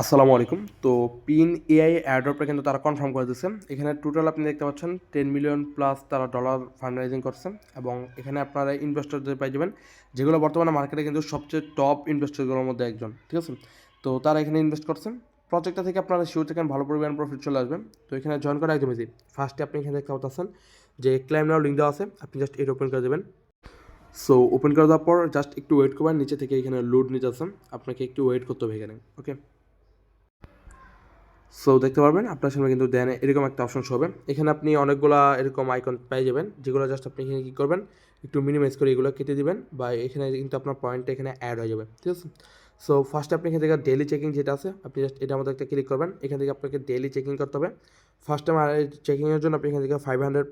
আসসালামু আলাইকুম। তো পিন এআই অ্যাড্রপটা কিন্তু তারা কনফার্ম করে দিচ্ছে এখানে টোটাল আপনি দেখতে পাচ্ছেন টেন মিলিয়ন প্লাস তারা ডলার ফান্ডরাইজিং করছে এবং এখানে আপনারা ইনভেস্টরদের পাই যাবেন, যেগুলো বর্তমানে মার্কেটে কিন্তু সবচেয়ে টপ ইনভেস্টরগুলোর মধ্যে একজন, ঠিক আছে? তো তারা এখানে ইনভেস্ট করছেন প্রজেক্টটা থেকে আপনারা শিওর থেকে ভালো পরিমাণ প্রফিট চলে আসবে। তো এখানে জয়েন করা একদম ইজি ফার্স্টে আপনি এখানে দেখতে পাচ্ছেন যে ক্লাইম নাও লিঙ্ক দেওয়া আছে, আপনি জাস্ট এটা ওপেন করে দেবেন। সো ওপেন করে দেওয়ার পর জাস্ট একটু ওয়েট করবেন, নিচে থেকে এখানে লোড নিতে আসেন আপনাকে একটু ওয়েট করতে হবে এখানে ওকে সো দেখতে পারবেন, আপনার সামনে কিন্তু দেন এরকম একটা অপশন হবে। এখানে আপনি অনেকগুলা এরকম আইকন পেয়ে যাবেন, যেগুলো জাস্ট আপনি এখানে কী করবেন, একটু মিনিমাইজ করে এগুলো কেটে দিবেন বা এখানে কিন্তু আপনার পয়েন্টটা এখানে অ্যাড হয়ে যাবে, ঠিক আছে? সো ফার্স্টে আপনি এখান থেকে ডেলি চেকিং যেটা আছে, আপনি জাস্ট এটার মধ্যে একটা ক্লিক করবেন, এখান থেকে আপনাকে ডেলি চেকিং করতে হবে। ফার্স্ট টাইম চেকিংয়ের জন্য আপনি এখান থেকে ফাইভ হান্ড্রেড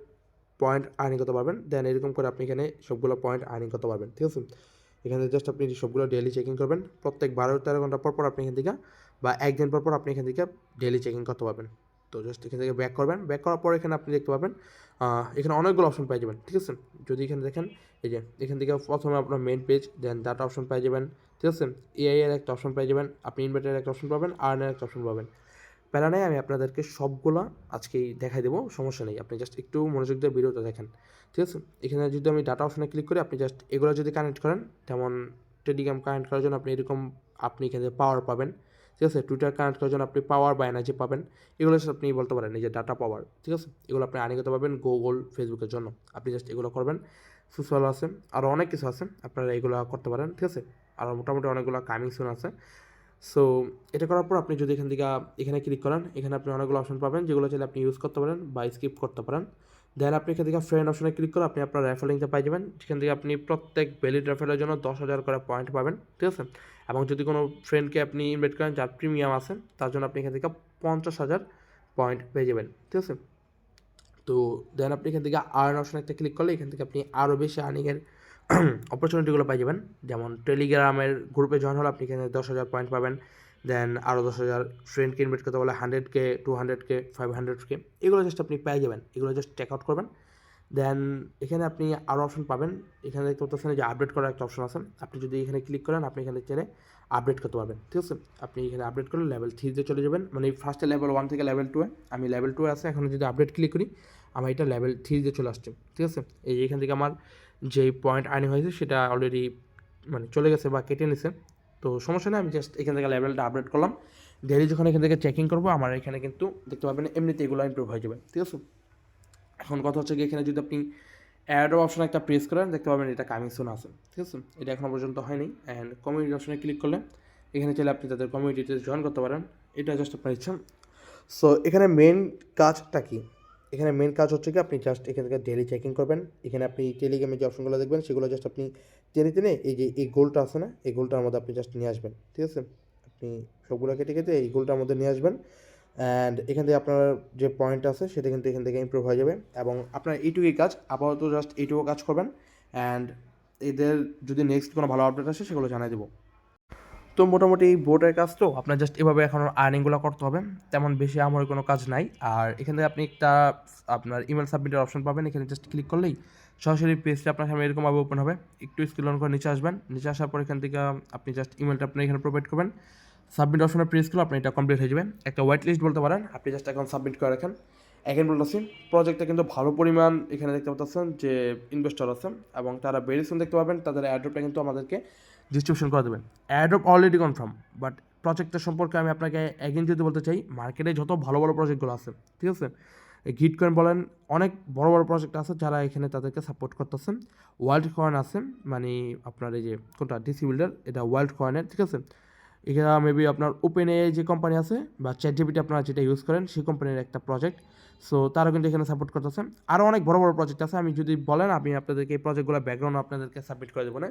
পয়েন্ট আর্নিং করতে পারবেন দেন এরকম করে আপনি এখানে সবগুলো পয়েন্ট আর্নিং করতে পারবেন, ঠিক আছে? এখানে জাস্ট আপনি সবগুলো ডেলি চেকিং করবেন। প্রত্যেক বারো তেরো ঘণ্টা পর পর আপনি এখান থেকে, বা একদিন পর পর আপনি এখান থেকে ডেলি চেকিং করতে পারবেন। তো জাস্ট এখান থেকে ব্যাক করবেন। ব্যাক করার পর এখানে আপনি দেখতে পাবেন এখানে অনেকগুলো অপশন পেয়ে যাবেন, ঠিক আছে? যদি এখানে দেখেন, এই যে এখান থেকে প্রথমে আপনার main page then data option পেয়ে যাবেন, ঠিক আছে? এআই এর একটা অপশন পেয়ে যাবেন, আপনি ইনভার্টারের একটা অপশন পাবেন আর্নের একটা অপশন পাবেন। প্যারা নেই আমি আপনাদেরকে সবগুলো আজকেই দেখাই দেবো, সমস্যা নেই। আপনি জাস্ট একটু মনোযোগ দিয়ে ভিডিওটা দেখেন। ঠিক আছে? এখানে যদি আমি ডাটা অপশনে ক্লিক করি, আপনি জাস্ট এগুলো যদি কানেক্ট করেন, যেমন টেলিগ্রাম কানেক্ট করার জন্য আপনি এরকম আপনি এখানে পাওয়ার পাবেন। ঠিক আছে? টুইটার কানেক্ট করার জন্য আপনি পাওয়ার বা এনার্জি পাবেন। এগুলো আপনি বলতে পারেন, এই যে ডাটা পাওয়ার ঠিক আছে? এগুলো আপনি আনি করতে পারবেন গুগল ফেসবুকের জন্য। আপনি জাস্ট এগুলো করবেন। সুসল আছে আরও অনেক কিছু আছে, আপনারা এগুলো করতে পারেন। ঠিক আছে? আর মোটামুটি অনেকগুলো কামিং সুন আছে। সো এটা করার পর আপনি যদি এখান থেকে, এখানে ক্লিক করেন, এখানে আপনি অনেকগুলো অপশন পাবেন, যেগুলো চাইলে আপনি ইউজ করতে পারেন বা স্কিপ করতে পারেন। দেন আপনি এখান থেকে ফ্রেন্ড অপশনে ক্লিক করে আপনি আপনার রেফার লিঙ্কটা পাই যাবেন। সেখান থেকে আপনি প্রত্যেক ভ্যালিড রেফারের জন্য দশ হাজার করে পয়েন্ট পাবেন, ঠিক আছে? এবং যদি কোনো ফ্রেন্ডকে আপনি ইনভাইট করেন যার প্রিমিয়াম আছে, তার জন্য আপনি এখান থেকে পঞ্চাশ হাজার পয়েন্ট পেয়ে যাবেন, ঠিক আছে? তো দেন আপনি এখান থেকে আর্ন অপশন একটা ক্লিক করলে এখান থেকে আপনি আরও বেশি আর্নিংয়ের অপরচুনিটিগুলো পাই যাবেন। যেমন টেলিগ্রামের গ্রুপে জয়েন হলে আপনি এখানে দশ হাজার পয়েন্ট পাবেন। দেন আরও দশ হাজার ফ্রেন্ডকে ইনভাইট করতে বলে hundred K two hundred K five hundred K এগুলো জাস্ট আপনি পেয়ে যাবেন। এগুলো জাস্ট চেক আউট করবেন। দেন এখানে আপনি আরও অপশন পাবেন। এখানে দেখতে পাচ্ছেন যে আপডেট করার একটা অপশন আছে। আপনি যদি এখানে ক্লিক করেন, আপনি এখানে চেনে আপডেট করতে পারবেন। ঠিক আছে? আপনি এখানে আপডেট করলে লেভেল থ্রিতে চলে যাবেন। মানে ফার্স্টে লেভেল ওয়ান থেকে লেভেল টুয়ে আমি লেভেল টুয়ে আছে, এখন যদি আপডেট ক্লিক করি, আমার এটা লেভেল থ্রিতে চলে আসছে। ঠিক আছে? এই এখান থেকে আমার যে পয়েন্ট আর্নিং হয়েছে সেটা অলরেডি মানে চলে গেছে বা কেটে নিছে। তো সমস্যা নেই, আমি জাস্ট এখান থেকে লেভেলটা আপডেট করলাম। ডেলি যখন এখান থেকে চেকিং করব, আমার এখানে কিন্তু দেখতে পাবেন এমনিতে এগুলো ইমপ্রুভ হয়ে যাবে, ঠিক আছে? এখন কথা হচ্ছে কি, এখানে যদি আপনি অ্যাড অপশন একটা প্রেস করেন, দেখতে পাবেন এটা কামিং সুন আছে, ঠিক আছে? এটা এখনও পর্যন্ত হয়নি অ্যান্ড কমিউনিটি অপশনে ক্লিক করলে এখানে চাইলে আপনি তাদের কমিউনিটিতে জয়েন করতে পারেন। এটা জাস্ট আপনার ইচ্ছা। সো এখানে মেন কাজটা কি? এখানে মেন কাজ হচ্ছে কি, আপনি জাস্ট এখান থেকে ডেলি চেকিং করবেন। এখানে আপনি টেলিগ্রামে যে অপশনগুলো দেখবেন, সেগুলো জাস্ট আপনি টেনে টেনে এই যে এই গোলটা আছে না, এই গোলটার মধ্যে আপনি জাস্ট নিয়ে আসবেন, ঠিক আছে? আপনি সবগুলো কেটে কেটে এই গোলটার মধ্যে নিয়ে আসবেন। অ্যান্ড এখান থেকে আপনার যে পয়েন্ট আছে, সেটা কিন্তু এখান থেকে ইম্প্রুভ হয়ে যাবে। এবং আপনার এইটুকুই কাজ, আপাতত জাস্ট এইটুকু কাজ করবেন। অ্যান্ড এদের যদি নেক্সট কোনো ভালো আপডেট আসে, সেগুলো জানাই দেবো। তো মোটামুটি এই বোর্ডের কাজ তো আপনার জাস্ট এভাবে এখন আর্নিংগুলো করতে হবে, তেমন বেশি আমার কোনো কাজ নাই। আর এখান আপনি একটা, আপনার ইমেল সাবমিটের অপশন পাবেন, এখানে জাস্ট ক্লিক করলেই সরাসরি পেজটা আপনার সামনে এরকমভাবে ওপেন হবে। একটু স্ক্রিল অন করে নিচে আসবেন, নিচে আসার পর এখান থেকে আপনি জাস্ট ইমেলটা আপনি এখানে প্রোভাইড করবেন। সাবমিট অপশনে প্রেস করলে আপনি এটা কমপ্লিট হয়ে যাবে। একটা হোয়াইট লিস্ট বলতে পারেন, আপনি জাস্ট এখন সাবমিট করে রাখেন। এখন বলতেছি প্রজেক্টটা কিন্তু ভালো পরিমাণ এখানে দেখতে পাচ্ছেন যে ইনভেস্টর আছে এবং তারা ভেরি সুন দেখতে পাবেন, তাদের অ্যাড্রপটা কিন্তু আমাদেরকে ডিস্ট্রিবিউশন করে দেবেন। অ্যাড্রপ অলরেডি কনফার্ম বাট প্রজেক্টটা সম্পর্কে আমি আপনাকে একদিন যদি বলতে চাই মার্কেটে যত ভালো ভালো প্রজেক্টগুলো আছে, ঠিক আছে? গিট কয়েন বলেন, অনেক বড় বড় প্রজেক্ট আছে যারা এখানে তাদেরকে সাপোর্ট করতেছেন। ওয়ার্ল্ড কয়েন আছে মানে আপনার এই যে কোনটা ডিসি বিল্ডার এটা ওয়ার্ল্ড কয়েনের ঠিক আছে? এখানে মেবি আপনার ওপেন এ যে কোম্পানি আছে বা চ্যাট জিপিটি আপনারা যেটা ইউজ করেন, সেই কোম্পানির একটা প্রজেক্ট সো তারা কিন্তু এখানে সাপোর্ট করতেছে। আরও অনেক বড় বড় প্রজেক্ট আছে, আমি যদি বলেন, আমি আপনাদেরকে এই প্রজেক্টগুলো ব্যাকগ্রাউন্ড আপনাদেরকে সাবমিট করে দেবো, না?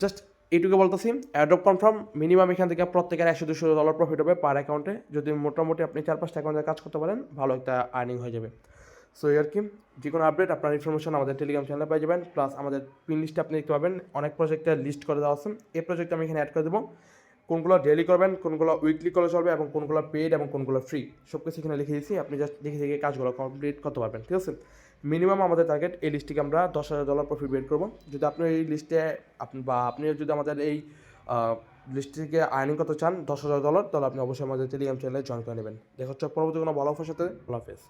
জাস্ট এইটুকু বলতেছি অ্যাডপ কনফার্ম মিনিমাম এখান থেকে প্রত্যেকের একশো দুশো ডলার প্রফিট হবে পার অ্যাকাউন্টে যদি মোটামুটি আপনি চার পাঁচটা অ্যাকাউন্টে কাজ করতে পারেন, ভালো একটা আর্নিং হয়ে যাবে। সো আর কি, যে কোনো আপডেট আপনার ইনফরমেশন আমাদের টেলিগ্রাম চ্যানেলে পেয়ে যাবেন প্লাস আমাদের পিন লিস্টে আপনি দেখতে পাবেন। অনেক প্রজেক্টের লিস্ট করে দেওয়া আছে। এই প্রজেক্ট আমি এখানে অ্যাড করে দেবো। কোনগুলো ডেলি করবেন, কোনগুলো উইকলি করে চলবে এবং কোনগুলো পেড এবং কোনগুলো ফ্রি সব কিছু এখানে লিখে দিয়েছি। আপনি জাস্ট দেখে দেখে কাজগুলো কমপ্লিট করতে পারবেন, ঠিক আছে? মিনিমাম আমাদের টার্গেট এই লিস্টটিকে আমরা দশ হাজার ডলার প্রফিট বের করব। যদি আপনি এই লিস্টে বা আপনি যদি আমাদের এই লিস্ট থেকে আর্নিং করতে চান দশ হাজার ডলার তাহলে আপনি অবশ্যই আমাদের টেলিগ্রাম চ্যানেলে জয়েন করে নেবেন। দেখা হচ্ছে পরবর্তী কোনো ভালো অফার সাথে। হাফেজ।